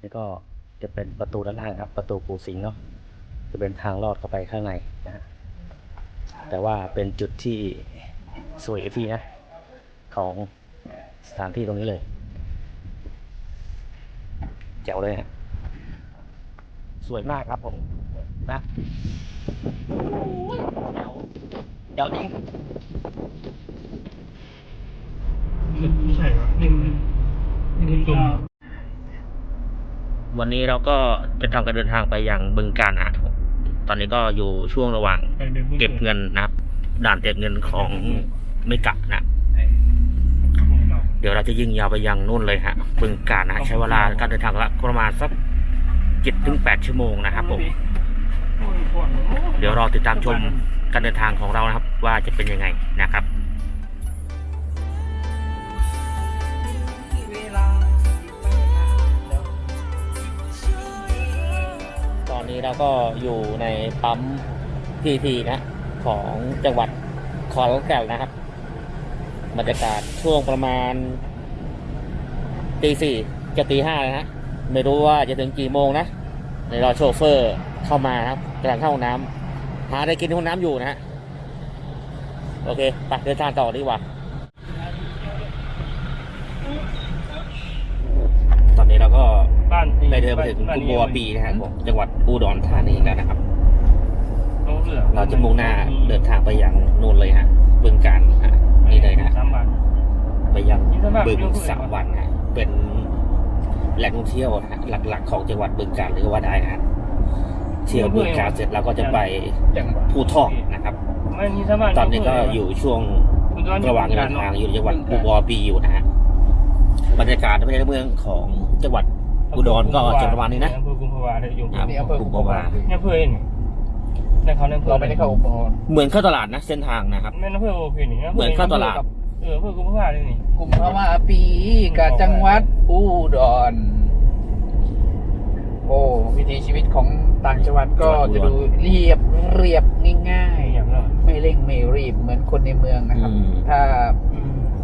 นี่ก็จะเป็นประตูด้านล่างครับ ประตูปูสิงเนาะจะเป็นทางลอดเข้าไปข้างในนะฮะแต่ว่าเป็นจุดที่สวยที่นะของสถานที่ตรงนี้เลยแจ๋วเลยฮะสวยมากครับผมนะแจ๋วแจ๋วจริงไม่ใช่วะนี่มันนี่ตุ่ วันนี้เราก็จะทำการเดินทางไปยังบึงการนะตอนนี้ก็อยู่ช่วงระหว่างไปเดินพุ่งเก็บเงินนะครับ ด่านเก็บเงินของไม่กะนะเดี๋ยวเราจะยิงยาวไปยังนู่นเลยฮะบึงการนะใช้เวลาการเดินทางละประมาณสักเจ็ดถึงแปดชั่วโมงนะครับผมเดี๋ยวรอติดตามชมการเดินทางของเรานะครับ ว่าจะเป็นยังไงนะครับ นี้เราก็อยู่ในปั๊มพีทีนะของจังหวัดขอนแก่นนะครับบรรยากาศช่วงประมาณตีสี่จะตีห้าเลยนะไม่รู้ว่าจะถึงกี่โมงนะในรอโชเฟอร์เข้ามาครับกำลังเข้าห้องน้ำหาอะไรกินในห้องน้ำอยู่นะฮะโอเคไปเดินทางต่อดีกว่า ตอนนี้เราก็ บ้านได้เดินมาถึงกุมบัวปีนะฮะของจังหวัดอุดรธานีแล้วนะครับ เราจะมุ่งหน้าเดินทางไปยังนู่นเลยฮะบึงการฮะนี่เลยนะฮะสามบาทไปยังบึงสามวันนะเป็นแหล่งท่องเที่ยวนะฮะหลัก ๆ ของจังหวัดบึงกาฬเลยก็ว่าได้นะฮะเที่ยวบึงกาฬเสร็จเราก็จะไปภูทอกนะครับไม่นี่สามบาทตอนนี้ก็อยู่ช่วงระหว่างเดินทางอยู่จังหวัดอุบลปีอยู่นะฮะบรรยากาศในเมืองของจังหวัด อุดรก็จะประมาณนี้นะอำเภอกุมภาวะได้อยู่ครับกลุ่มประวาเนี่ยอำเภอเองนี่ในเขาในอำเภอเราไม่ได้เข้าอุปกรณ์เหมือนเข้าตลาดนะเส้นทางนะครับแม่นอำเภอโอเคนี่เหมือนเข้าตลาด เอออำเภอกุมภาวะเลยนี่กลุ่มพม่าปีกับจังหวัดอุดร โอ้วิถีชีวิตของต่างจังหวัดก็จะดูเรียบเรียบง่าย อย่างนั้นๆ ไม่เร่งไม่รีบเหมือนคนในเมืองนะครับ อืม ถ้า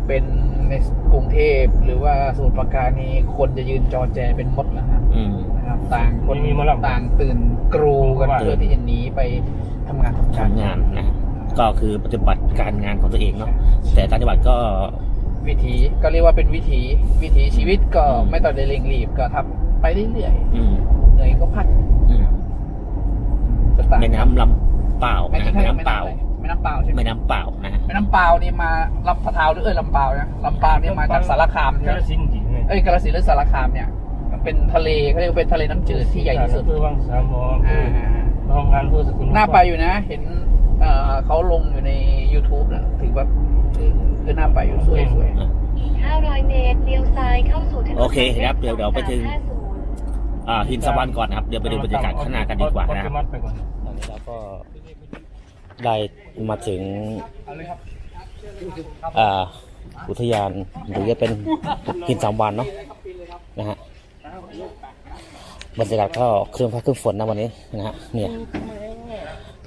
เป็น ในกรุงเทพหรือว่าสมุทรปราการนี้คนจะยืนจอแจเป็นมดแล้วครับอืม นะครับ ต่างคนต่างตื่นกรูกันเพื่อที่จะหนีไปทำงานทำการทำงานนะก็คือปฏิบัติการงานของตัวเองเนาะแต่ต่างจังหวัดก็ วิถีก็เรียกว่าเป็นวิถีวิถีชีวิตก็อืม ไม่ต้องได้เร่งรีบก็ทำไปเรื่อยอืมๆเหนื่อยก็พักอืมจะต่าง แม่น้ำลำเปล่าไม่นะใช่แม่น้ำเปล่าแม่ น้ำเปล่าใช่ไหมแม่น้ำเปล่านะฮะแม่น้ำเปล่านี่มาลำพะเทาหรือเออลำเปล่านะลำเปล่านี่มาจากสารคามใช่กาไหมฬสินธุ์จริงเลยเอ้ยกาฬสินธุ์หรือสารคามเนี่ยมันเป็นทะเลเขาเรียกว่าเป็นทะเลน้ำจืดที่ใหญ่ที่สุดอำเภอวังสามหมออำเภอ่าอโรงงานอำเภอสกุลน่าไปอยู่นะ เห็นเอ่อเขาลงอยู่ใน YouTube นะถือว่าเออคือน่าไปอยู่สวยสวยอีก 500 เมตร เลี้ยวซ้ายเข้าสู่ถนนโอเคครับเดี๋ยวเดี๋ยวไปถึง350อ่าหินสวรรค์ก่อนนะครับ เดี๋ยวไปดูบรรยากาศข้างหน้ากันดีกว่านะครับเอมัดไปก่อนตอนนี้เราก็ได้ มาถึงอ่าอุทยานหรือจะเป็นหินสามวันเนาะนะฮะบรรยากาศก็เครื่องพักเครื่องฝนนะวันนี้นะฮะเนี่ย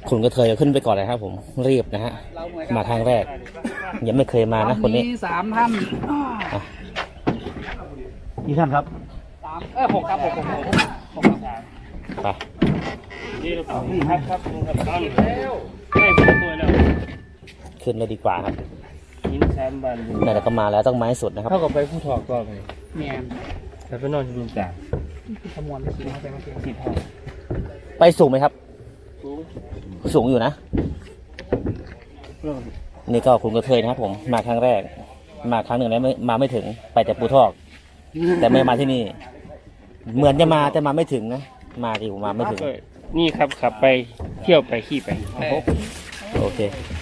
คุณก็เคยขึ้นไปก่อนเลยครับผมรีบนะฮะมาครั้งแรก ยังไม่เคยมานะคนนี้มีสามท่านกี่ท่านครับสามเออหกครับหกหกหกหกครับไปนี่เราครับครับครับตอนแล้วได้ผมตัวแล้ว ขึ้นเลยดีกว่าครับหินสามบานอยู่ไหนๆก็มาแล้วต้องมาให้สุดนะครับ เท่ากับไปผู้ถอกก็ไปเมียนแต่ไปนอนที่บึงกาฬขมวนไปกินเข้าไปเมื่อกี้ที่ทองไปสูงไหมครับ สูงสูงอยู่นะ เรื่องนี่ก็คุณกระเทยนะครับผมมาครั้งแรก มาครั้งหนึ่งแล้วไม่มาไม่ถึงไปแต่ปูทอก แต่ไม่มาที่นี่ เหมือนจะมาแต่มาไม่ถึงนะมาดิมาไม่ถึง นี่ครับขับไปเที่ยวไปขี่ไป โอเค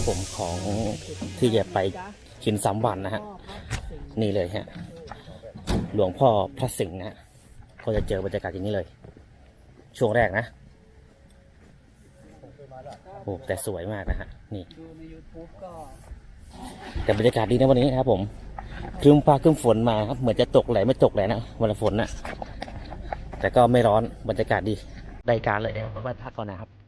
ถึงผมของที่จะไปกินสามวันนะฮะ นี่เลยฮะ หลวงพ่อพระสิงห์นะก็จะเจอบรรยากาศอย่างนี้เลย ช่วงแรกนะโอ้แต่สวยมากนะฮะ นี่แต่บรรยากาศดีนะวันนี้ครับ ผมครึ้มฟ้าครึ้มฝนมาครับเหมือนจะตกแหละไม่ตกแหละนะวันฝนนะแต่ก็ไม่ร้อนบรรยากาศดีได้การเลยเดี๋ยวผมว่าพักก่อนนะครับ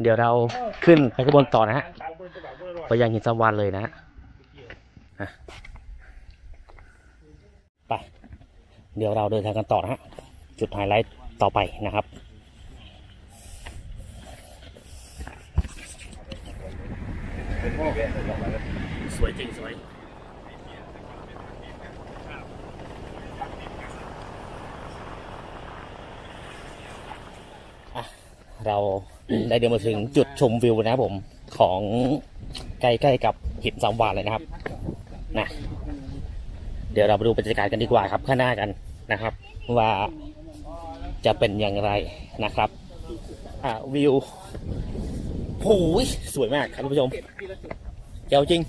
เดี๋ยวเราขึ้นไปขางบวนต่อนะฮะไปยังหินสวรรค์เลยนะฮะไปเดี๋ยวเราเดินทางกันต่อนะฮะจุดไฮไลท์ต่อไปนะครับสวยจริงสวย เราได้เดินมาถึงจุดชมวิวนะครับผมของใกล้ๆกับหินสามวานเลยนะครับนะเดี๋ยวเราไปดูบรรยากาศกันดีกว่าครับข้างหน้ากันนะครับ ว่าจะเป็นอย่างไรนะครับอะวิวโอ้ยสวยมากครับท่านผู้ชมเจ้าจริง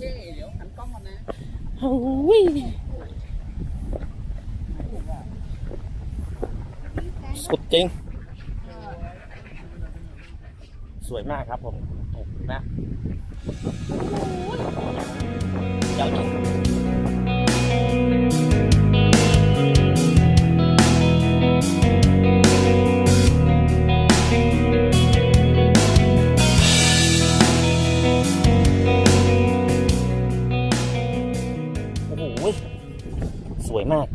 โอ้ยสุดจริง สวยมากครับผมโอ้นะเจ้าจริงโอ้โหสวยมาก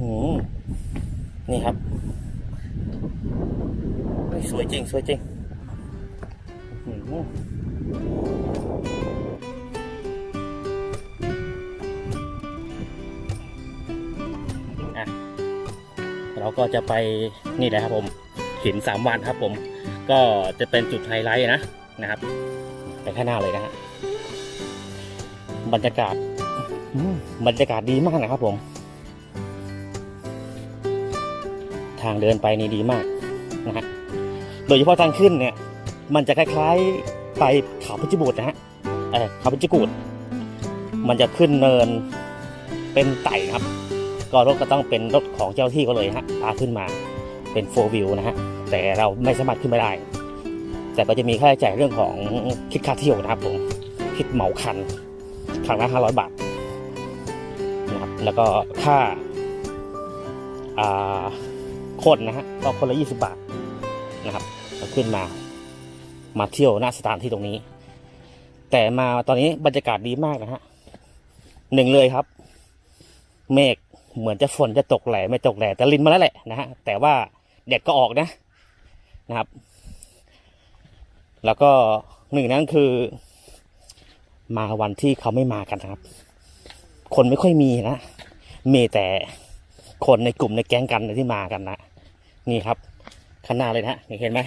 หือนี่ครับ สวยจริง สวยจริง ก็จะไปนี่แหละครับผมหินสามวันครับผม ก็จะเป็นจุดไฮไลท์นะนะครับ ไปข้างหน้าเลยนะฮะบรรยากาศบรรยากาศดีมากนะครับผม ทางเดินไปนี่ดีมากนะฮะโดยเฉพาะทางขึ้นเนี่ย มันจะคล้ายๆไปเขาพิจิบูรนะฮะเออเขาพิจิกูดมันจะขึ้นเนินเป็นไต่ครับ ก็รถก็ต้องเป็นรถของเจ้าที่ก็เลยฮะพาขึ้นมาเป็นโฟวิวนะฮะแต่เราไม่สามารถขึ้นไม่ได้ แต่ก็จะมีค่าใช้จ่ายเรื่องของคิดค่าเที่ยวนะครับผมคิดเหมาคันครั้งละห้าร้อยบาทนะครับแล้วก็ค่าอ่าคนนะฮะก็คนละยี่สิบาทนะครับเราขึ้นมามาเที่ยวหน้าสถานที่ตรงนี้ แต่มาตอนนี้บรรยากาศดีมากนะฮะหนึ่งเลยครับ เมฆ เหมือนจะฝนจะตกแหล่ไม่ตกแหล่แต่ลินมาแล้วแหละนะฮะแต่ว่าแดดก็ออกนะนะครับ แล้วก็หนึ่งนั้นคือ มาวันที่เขาไม่มากันนะครับ คนไม่ค่อยมีนะมีแต่คนในกลุ่มในแก๊งกันที่มากันนะนี่ครับข้างหน้าเลยนะนี่เห็นไหม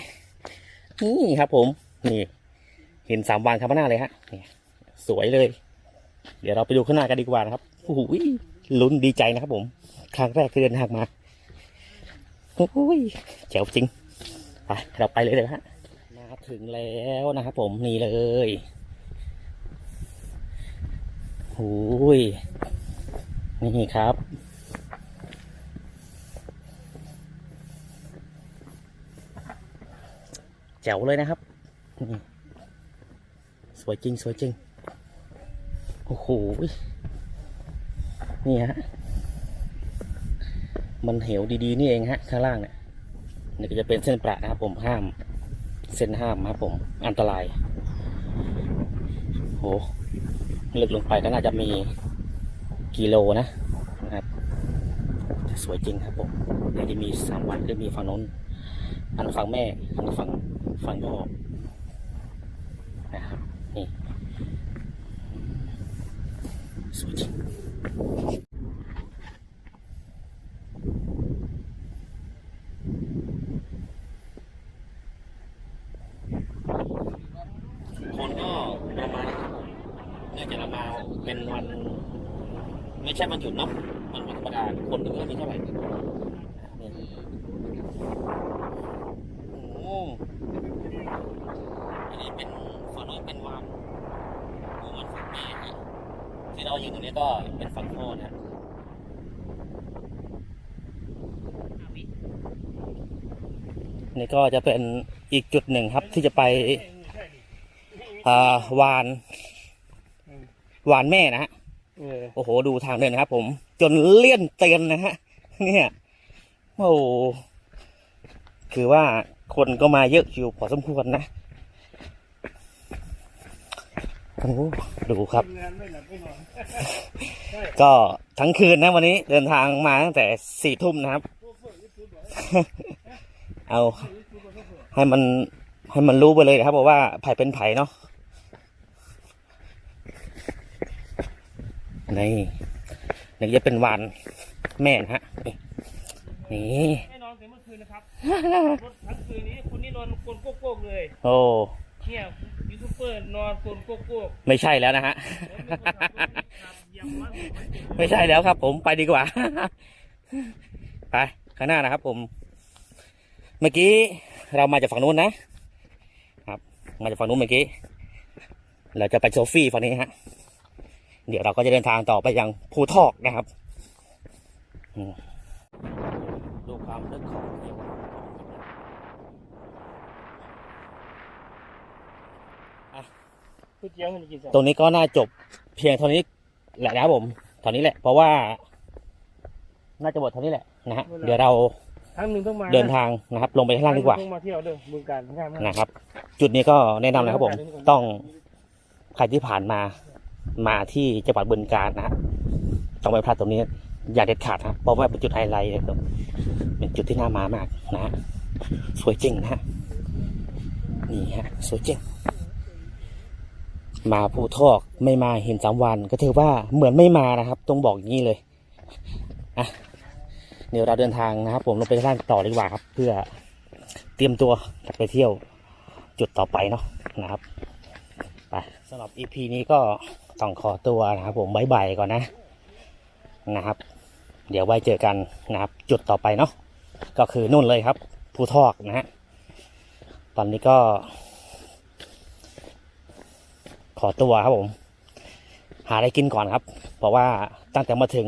นี่ครับ ผมนี่ เห็นสามวันข้างหน้าเลยฮะนี่สวยเลย เดี๋ยวเราไปดูข้างหน้ากันดีกว่านะครับโอ้โห ลุ้นดีใจนะครับผม ครั้งแรกที่เดินทางมาโอ้ยเจ๋วจริงไปเราไปเลยเลยฮะมาถึงแล้วนะครับผมนี่เลยโอ้ยนี่ครับแจ๋วเลยนะครับ สวยจริง สวยจริง โอ้โห นี่ฮะ มันเหวดีๆ นี่เองฮะ ข้างล่างเนี่ยนี่ก็จะเป็นเส้นประนะครับผมห้าม เส้นห้ามครับผม อันตราย โหลึกลงไปก็น่าจะมีกิโลนะนะครับ สวยจริงครับผมเดี๋ยวจะมีสามวันก็มีฝั่งน้น อันฝั่งแม่ อันฝั่งฝั่งพ่อนะครับ นี่ สวยจริง คนก็ประมาณครับผมเนื่องจากเรามาเป็นวัน ไม่ใช่วันหยุดเนาะวันวันธรรมดาคนถึงก็มีเท่าไหร่เนี่ยโอ้โหอันนี้เป็นฝั่งโน้นเป็นวานโอ้มันฝั่งแม่ฮะที่เรา อยู่ตรงนี้ก็เป็นฝั่งพ่อนะนี่ก็จะเป็นอีกจุดหนึ่งครับที่จะไปอ่าวาน วานแม่นะฮะเออโอ้โห ดูทางเดินนะครับผม จนเลี่ยนเตียนนะฮะ เนี่ย โอ้โหคือว่าคนก็มาเยอะอยู่พอสมควรนะ โอ้โหดูครับทำงานไม่หลับไม่นอนก็ทั้งคืนนะวันนี้เดินทางมาตั้งแต่สี่ทุ่มนะครับ เอาให้มันให้มันรู้ไปเลยนะครับว่าไผ่เป็นไผ่เนาะนี่นี่จะเป็นวานแม่นะฮะนี่ไม่นอนแต่เมื่อคืนนะครับรถทั้งคืนนี้คุณนี่นอนกลนโก๊กๆเลย โอ้เนี่ย ยูเบอร์นอนกลนโก๊กๆไม่ใช่แล้วนะฮะ ไม่ใช่แล้วครับ ผมไปดีกว่า ไปข้างหน้านะครับ ผม เมื่อกี้เรามาจากฝั่งนู้นนะ ครับ มาจากฝั่งนู้นเมื่อกี้ เราจะไปโซฟี่ฝั่งนี้ฮะ เดี๋ยวเราก็จะเดินทางต่อไปยังภูทอกนะครับดูความลึกของ เที่ยวพูดเจียวมันจะกินสักตรงนี้ก็น่าจบเพียงเท่านี้แหละนะครับผมเท่านี้แหละ เพราะว่า น่าจะหมดเท่านี้แหละนะฮะเดี๋ยวเราครั้งหนึ่งต้องมาเดินทางนะครับ ลงไปข้างล่างดีกว่าต้องมาเที่ยวเด้อบึงการง่ายมากนะครับ จุดนี้ก็แนะนำนะครับผม ต้องใครที่ผ่านมา มาที่จังหวัดบึงกาฬนะฮะต้องไปพลาดตรงนี้ อย่าเด็ดขาดนะครับเพราะว่าเป็นจุดไฮไลท์นะครับเป็นจุดที่น่ามามากนะฮะสวยจริงนะฮะนี่ฮะสวยจริง มาภูทอกไม่มาเห็นสามวันก็ถือว่าเหมือนไม่มานะครับ ต้องบอกอย่างนี้เลยอะเดี๋ยวเราเดินทางนะครับ ผมลงไปข้างล่างต่อดีกว่าครับ เพื่อเตรียมตัวจะไปเที่ยวจุดต่อไปเนาะนะครับไปสำหรับ EP นี้ก็ต้องขอตัวนะครับ ผมบายบายก่อนนะนะครับ เดี๋ยวไว้เจอกันนะครับ จุดต่อไปเนาะก็คือนู่นเลยครับภูทอกนะฮะตอนนี้ก็ ขอตัวครับผม หาอะไรกินก่อนครับ เพราะว่าตั้งแต่มาถึง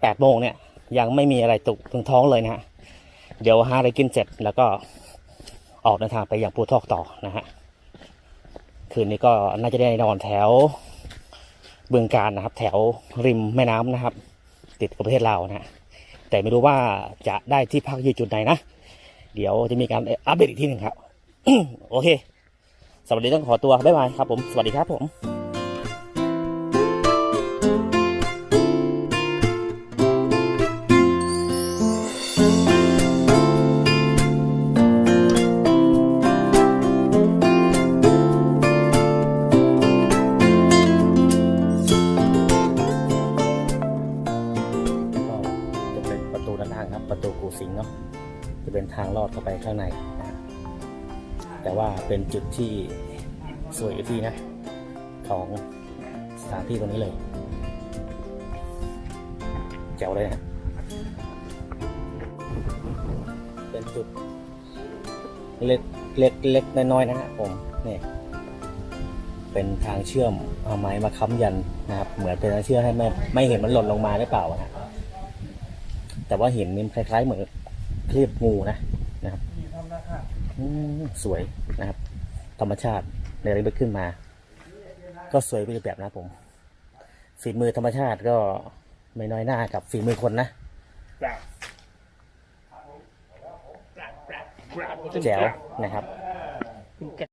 แปดโมงเนี่ย ยังไม่มีอะไรตุกถึงท้องเลยนะฮะเดี๋ยวหาอะไรกินเสร็จแล้วก็ออกเดินทางไปอย่างปูทอกต่อนะฮะคืนนี้ก็น่าจะได้นอนแถวเบืองการนะครับ แถวริมแม่น้ำนะครับ ติดกับประเทศลาวนะฮะแต่ไม่รู้ว่าจะได้ที่พักอยู่จุดไหนนะ เดี๋ยวจะมีการอัปเดตอีกทีหนึ่งครับ โอเค สวัสดีต้องขอตัวบ๊ายบายครับผม สวัสดีครับผม เป็นจุดที่สวยอีกที่นะของสถานที่ตรงนี้เลยแจ๋วเลยนะเป็นจุดเล็กเล็กเล็กน้อยๆนะฮะผมนี่เป็นทางเชื่อมเอาไม้มาค้ำยันนะครับ เหมือนเป็นทางเชื่อมให้ไม่ไม่เห็นมันหล่นลงมาหรือเปล่านะฮะแต่ว่าเห็นนี่คล้ายๆเหมือนคลีบงูนะ สวยนะครับ ธรรมชาติในระลึกขึ้นมา ก็สวยไปอีกแบบนะครับผมฝีมือธรรมชาติก็ไม่น้อยหน้ากับฝีมือคนนะปราบปราบปราบปราบแจ๋วนะครับป